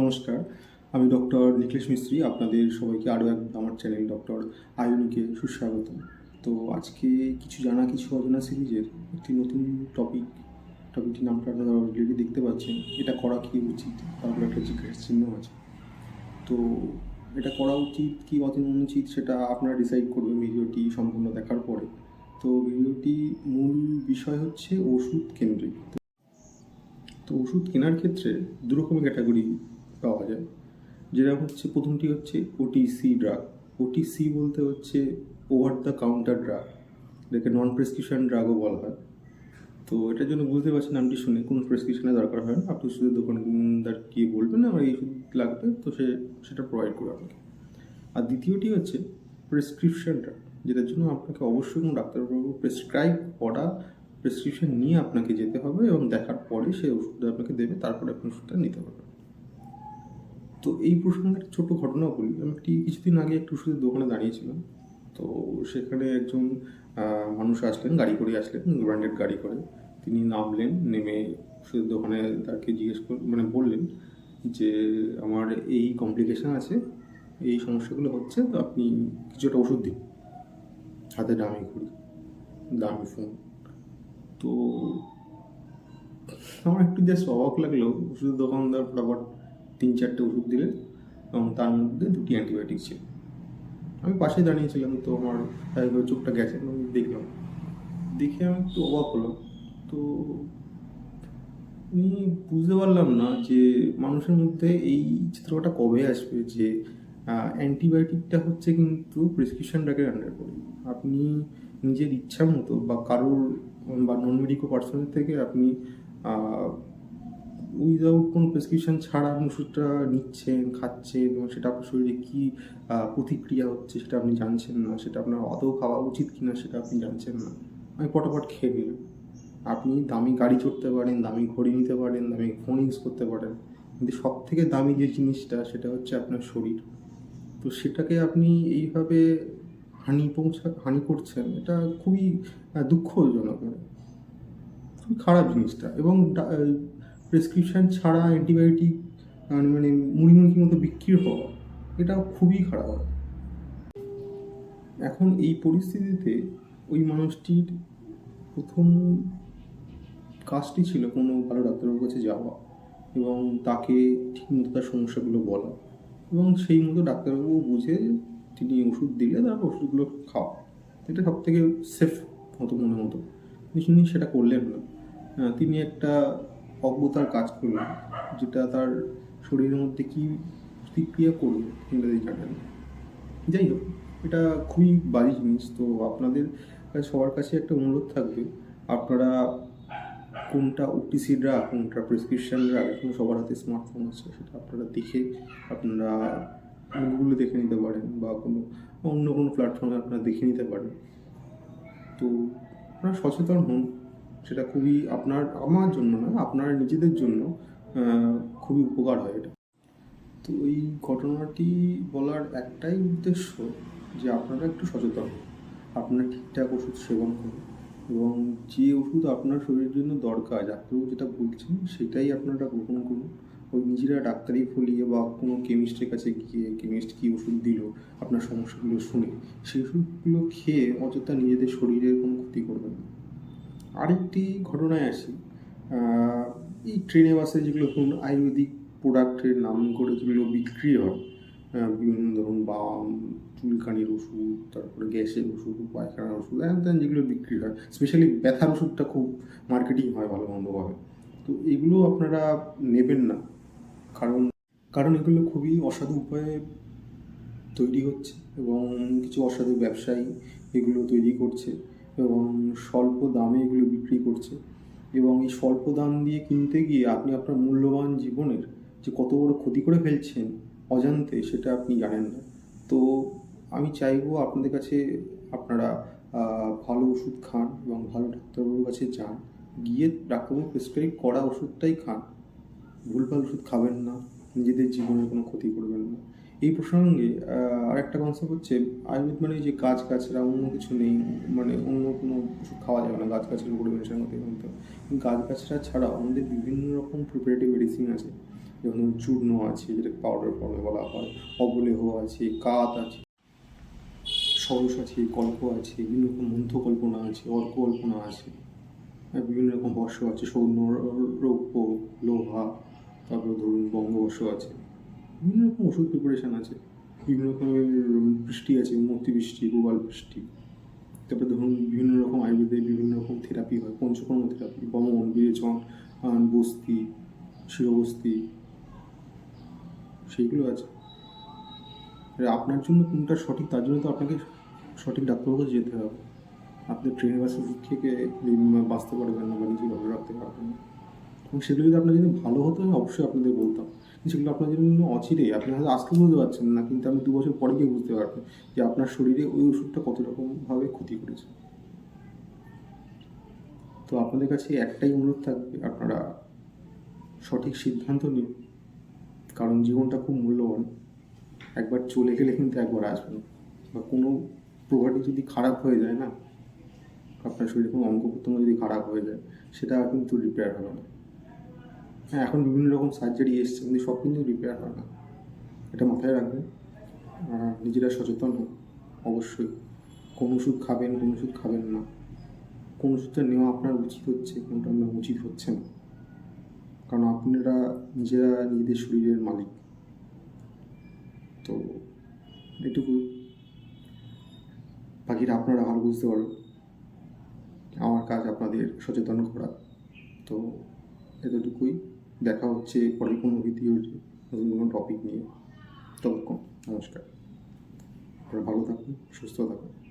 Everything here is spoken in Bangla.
নমস্কার, আমি ডক্টর নিখিলেশ মিস্ত্রি, আপনাদের সবাইকে আরও এক আমার চ্যানেল ডক্টর আয়ুনিকে সুস্বাগত তো আজকে কিছু জানা, কিছু অজানা সিরিজের একটি নতুন টপিক টপিকটির নামটা আপনারা অলরেডি দেখতে পাচ্ছেন। এটা করা কি উচিত? তারপর একটা জিজ্ঞাসা চিহ্ন আছে। তো এটা করা উচিত কি অনুচিত সেটা আপনারা ডিসাইড করবেন ভিডিওটি সম্পূর্ণ দেখার পরে। তো ভিডিওটি মূল বিষয় হচ্ছে ওষুধ কেন্দ্রিক। তো ওষুধ কেনার ক্ষেত্রে দু রকমের ক্যাটাগরি পাওয়া যায়। যেটা হচ্ছে প্রথমটি হচ্ছে ওটিসি ড্রাগ ওটিসি বলতে হচ্ছে ওভার দ্য কাউন্টার ড্রাগ এটাকে নন প্রেসক্রিপশন ড্রাগও বলা হয়। তো এটার জন্য বুঝতে পারছেন নামটি শুনে কোনো প্রেসক্রিপশনের দরকার হয় না। আপনি শুধু দোকানদার গিয়ে বলবেন আমার এই লাগবে, তো সে, সেটা প্রোভাইড করবে আপনাকে। আর দ্বিতীয়টি হচ্ছে প্রেসক্রিপশন ড্রাগ যেটার জন্য আপনাকে অবশ্যই কোনো ডাক্তারবাবু প্রেসক্রাইব করা প্রেসক্রিপশন নিয়ে আপনাকে যেতে হবে এবং দেখার পরে সে ওষুধটা আপনাকে দেবে, তারপরে আপনি ওষুধটা নিতে পারবেন। তো এই প্রসঙ্গে একটা ছোট ঘটনা বলি। আমি একটি কিছুদিন আগে একটু ওষুধের দোকানে দাঁড়িয়েছিলাম। তো সেখানে একজন মানুষ আসলেন, গাড়ি করে আসলেন, ব্র্যান্ডেড গাড়ি করে। তিনি নামলেন, নেমে ওষুধের দোকানে তাকে জিজ্ঞেস কর মানে বললেন যে, আমার এই কমপ্লিকেশান আছে, এই সমস্যাগুলো হচ্ছে, তো আপনি কিছু একটা ওষুধ দিন। হাতে দামি ঘড়ি, দামি ফোন তো আমার একটু জাস্ট অবাক লাগল, ওষুধের দোকানদার ফটাফট তিন চারটে ওষুধ দিলেন এবং তার মধ্যে দুটি অ্যান্টিবায়োটিক ছিল। আমি পাশে দাঁড়িয়েছিলাম, তো আমার চোখটা গেছে, আমি দেখলাম। দেখে আমি একটু অবাক হলাম। তো আমি বুঝতে পারলাম না যে মানুষের মধ্যে এই চিত্রটা কবে আসবে যে অ্যান্টিবায়োটিকটা হচ্ছে কিন্তু প্রেসক্রিপশন ড্রাগের আন্ডার পড়ে আপনি নিজের ইচ্ছা মতো বা কারোর বা নন মেডিকো পার্সনের থেকে আপনি উইদাউট কোনো প্রেসক্রিপশন ছাড়া আপনি ওষুধটা নিচ্ছেন, খাচ্ছেন এবং সেটা আপনার শরীরে কী প্রতিক্রিয়া হচ্ছে সেটা আপনি জানছেন না, সেটা আপনার আদৌ খাওয়া উচিত কি না সেটা আপনি জানছেন না, আমি পটাপট খেয়ে নিলাম আপনি দামি গাড়ি চড়তে পারেন, দামি ঘড়ি নিতে পারেন, দামি ফোন ইউজ করতে পারেন, কিন্তু সব থেকে দামি যে জিনিসটা সেটা হচ্ছে আপনার শরীর। তো সেটাকে আপনি এইভাবে হানি পৌঁছা, হানি করছেন, এটা খুবই দুঃখজনক মানে খুবই খারাপ জিনিসটা এবং প্রেসক্রিপশন ছাড়া অ্যান্টিবায়োটিক মানে মুড়ি মুড়ির মতো বিক্রি হওয়া এটা খুবই খারাপ এখন এই পরিস্থিতিতে ওই মানুষটির প্রথম কাজটি ছিল কোনো ভালো ডাক্তারবাবুর কাছে যাওয়া এবং তাকে ঠিকমতো তার সমস্যাগুলো বলা এবং সেই মতো ডাক্তারবাবু বুঝে তিনি ওষুধ দিলে তারপর ওষুধগুলো খাওয়া। এটা সব থেকে সেফ হতো মনে হতো তিনি সেটা করলেন না। তিনি একটা অজ্ঞতার কাজ করলেন যেটা তার শরীরের মধ্যে কী প্রতিক্রিয়া করবে ইংরেজি জানেন। যাই হোক এটা খুবই বাজে জিনিস। তো আপনাদের সবার কাছে একটা অনুরোধ থাকবে, আপনারা কোনটা ওটিসি ড্রাগ কোনটা প্রেসক্রিপশন ড্রাগ এখন সবার হাতে স্মার্টফোন আছে, সেটা আপনারা দেখে আপনারা গুগলে দেখে নিতে পারেন বা কোনো, অন্য কোনো প্ল্যাটফর্মে আপনারা দেখে নিতে পারেন। তো আপনারা সচেতন হন। সেটা খুবই আপনার, আমার জন্য না, আপনার নিজেদের জন্য খুবই উপকার হয় এটা। তো এই ঘটনাটি বলার একটাই উদ্দেশ্য যে আপনারা একটু সচেতন আপনারা ঠিকঠাক ওষুধ সেবন করুন এবং যে ওষুধ আপনার শরীরের জন্য দরকার, ডাক্তারবাবু যেটা বলছেন সেটাই আপনারা গ্রহণ করুন। ওই নিজেরা ডাক্তারি ফলিয়ে বা কোনো কেমিস্টের কাছে গিয়ে কেমিস্ট কী ওষুধ দিল, আপনার সমস্যাগুলো শুনে, সেই ওষুধগুলো খেয়ে অযথা নিজেদের শরীরের কোনো ক্ষতি করবেন না। আরেকটি ঘটনায় আসি। এই ট্রেনে বাসে যেগুলো ধরুন আয়ুর্বেদিক প্রোডাক্টের নাম করে যেগুলো বিক্রি হয় বিভিন্ন ধরুন বাম, চুলকানির ওষুধ, তারপরে গ্যাসের ওষুধ, পায়খানার ওষুধ হ্যান ত্যান যেগুলো বিক্রি হয়। স্পেশালি ব্যথার ওষুধটা খুব মার্কেটিং হয় ভালো মন্দভাবে তো এগুলো আপনারা নেবেন না। কারণ কারণ এগুলো খুবই অসাধু উপায়ে তৈরি হচ্ছে এবং কিছু অসাধু ব্যবসায়ী এগুলো তৈরি করছে। এবং স্বল্প দামে এগুলো বিক্রি করছে। এবং এই স্বল্প দাম দিয়ে কিনতে গিয়ে আপনি আপনার মূল্যবান জীবনের যে কত বড় ক্ষতি করে ফেলছেন অজান্তে, সেটা আপনি জানেন না। তো আমি চাইব আপনাদের কাছে আপনারা ভালো ওষুধ খান এবং ভালো ডাক্তারবাবুর কাছে যান। গিয়ে ডাক্তারবাবু প্রেসক্রাইব করা ওষুধটাই খান। ভুলভাল ওষুধ খাবেন না। নিজেদের জীবনের কোনো ক্ষতি করবেন না। এই প্রসঙ্গে আর একটা কনসেপ্ট হচ্ছে আয়ুর্বেদ মানে যে গাছ গাছরা, অন্য কিছু নেই মানে অন্য কোনো ওষুধ খাওয়া যাবে না গাছ গাছের উপরে মেশানো মতো কিন্তু গাছ গাছরা ছাড়াও আমাদের বিভিন্ন রকম প্রিপারেটিভ মেডিসিন আছে। যেমন চূর্ণ আছে, যেটাকে পাউডার ফর্মে বলা হয়, অবলেহ আছে, কাত আছে, সরস আছে, কল্প আছে, বিভিন্ন রকম মন্থ কল্পনা আছে অর্ক কল্পনা আছে বিভিন্ন রকম বর্ষ আছে সৌন্য রৌপ্য লোহা, তারপরে ধরুন বঙ্গবর্ষ আছে। বিভিন্ন রকম ওষুধ প্রিপারেশন আছে। বিভিন্ন রকমের বৃষ্টি আছে, মূর্তি বৃষ্টি গোপাল বৃষ্টি। তারপরে ধরুন বিভিন্ন রকম আয়ুর্বেদে বিভিন্ন রকম থেরাপি হয় পঞ্চকর্ম থেরাপি বমন, বিরেচন বস্তি, শিরবস্তি, সেইগুলো আছে। আপনার জন্য কোনটা সঠিক তার জন্য তো আপনাকে সঠিক ডাক্তারবাবু যেতে হবে। আপনি ট্রেনে বাসে থেকে বাঁচতে পারবেন না বা নিজে ভালো রাখতে পারবেন না। এবং সেগুলো যদি আপনার যদি ভালো হতো, আমি অবশ্যই আপনাদের বলতাম। সেগুলো আপনার জন্য অচিরেই, আপনি হয়তো আজকে বুঝতে পারছেন না, কিন্তু আপনি দু বছর পরে গিয়ে বুঝতে পারবেন যে আপনার শরীরে ওই ওষুধটা কত রকমভাবে ক্ষতি করেছে। তো আপনাদের কাছে একটাই অনুরোধ থাকবে, আপনারা সঠিক সিদ্ধান্ত নিন, কারণ জীবনটা খুব মূল্যবান। একবার চলে গেলে কিন্তু একবার আসবে বা কোনো প্রপার্টি যদি খারাপ হয়ে যায় না, আপনার শরীরে কোনো অঙ্গ প্রত্যঙ্গ যদি খারাপ হয়ে যায়, সেটা কিন্তু রিপেয়ার হবে না। হ্যাঁ এখন বিভিন্ন রকম সার্জারি এসছে, কিন্তু সব কিন্তু রিপেয়ার হয় না। এটা মাথায় রাখবেন। নিজেরা সচেতন হোক, অবশ্যই। কোন ওষুধ খাবেন, কোন ওষুধ খাবেন না। কোন ওষুধটা নেওয়া আপনার উচিত হচ্ছে, কোনটা আপনার উচিত হচ্ছে না। কারণ আপনারা নিজেরা নিজেদের শরীরের মালিক। তো, এটুকু। বাকিটা আপনারা ভালো বুঝতে পারবেন। আমার কাজ আপনাদের সচেতন করা। তো, এতটুকুই। দেখা হচ্ছে পরে কোনো ভিডিও নতুন কোনো টপিক নিয়ে। ততক্ষণ, নমস্কার। আপনারা ভালো থাকুন, সুস্থ থাকুন।